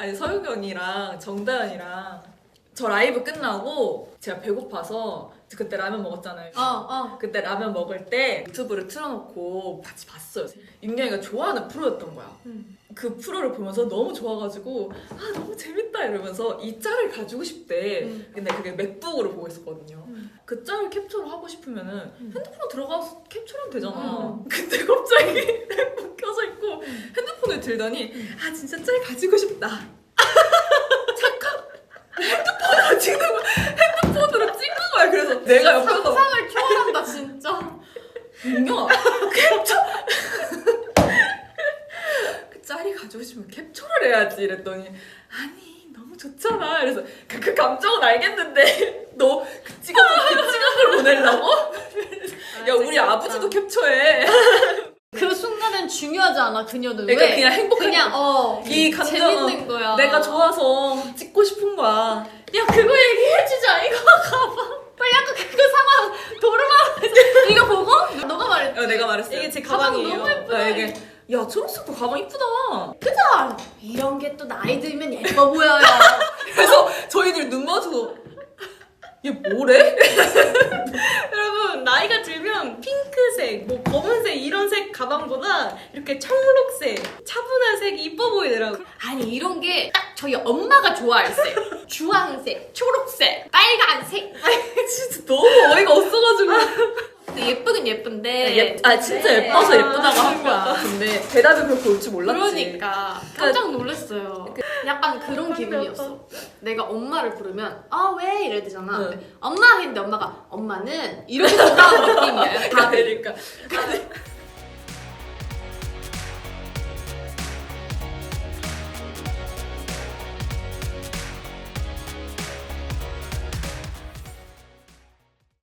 아니 서윤이 언니랑 정다연이랑 저 라이브 끝나고 제가 배고파서 그때 라면 먹었잖아요. 어, 어. 그때 라면 먹을 때 유튜브를 틀어놓고 같이 봤어요. 윤경이가 좋아하는 프로였던 거야. 음. 그 프로를 보면서 너무 좋아가지고 아 너무 재밌다 이러면서 이 짤을 가지고 싶대. 음. 근데 그게 맥북으로 보고 있었거든요. 음. 그 짤을 캡처를 하고 싶으면은 음. 핸드폰 들어가서 캡처하면 되잖아. 음. 근데 갑자기 맥북 켜져 있고 들더니 아 진짜 짤 가지고 싶다. 잠깐 핸드폰으로 찍는 거 핸드폰으로 찍는 거야. 그래서 내가 옆에서 상상을 초월한다 진짜. 윤경아 캡처 그 짤이 가지고 싶으면 캡처를 해야지 이랬더니 아니 너무 좋잖아 그래서 그, 그 감정은 알겠는데 너 그 찍은 그 찍은 걸 보내려고? 야 우리 아버지도 캡처해 그 순간은 중요하지 않아 그녀는 그러니까 왜? 그냥 행복한 그냥 어 이 감정 재밌는 거야. 내가 좋아서 찍고 싶은 거야 야 그거 얘기해주자 이거 가방. 빨리 아까 그 상황 도르마 이거 보고 너가 말했지. 어, 내가 말했어 이게 제 가방 가방이에요. 너무 예쁘다. 이게 야 초록색도 가방 이쁘다 그죠? 이런 게 또 나이 들면 예뻐 보여요. 그래서 저희들 눈 마주서 얘 뭐래? 들면 핑크색, 뭐 검은색 이런 색 가방보다 이렇게 청록색, 차분한 색이 이뻐 보이더라고. 아니 이런 게 딱 저희 엄마가 좋아할 색. 주황색, 초록색, 빨간색. 진짜 너무 어이가 없어가지고 근데 예쁘긴 예쁜데. 예, 아 진짜 네. 예뻐서 아, 예쁘다고 한 거야. 그러니까. 근데 대답이 그렇게 올 줄 몰랐지. 그러니까 깜짝 놀랐어요. 약간 그런 기분이었어. 내가 엄마를 부르면 아 왜 이래야 되잖아. 응. 근데 엄마 했는데 엄마가 엄마는 이렇게 돌아오는 느낌이야. 다들. 그러니까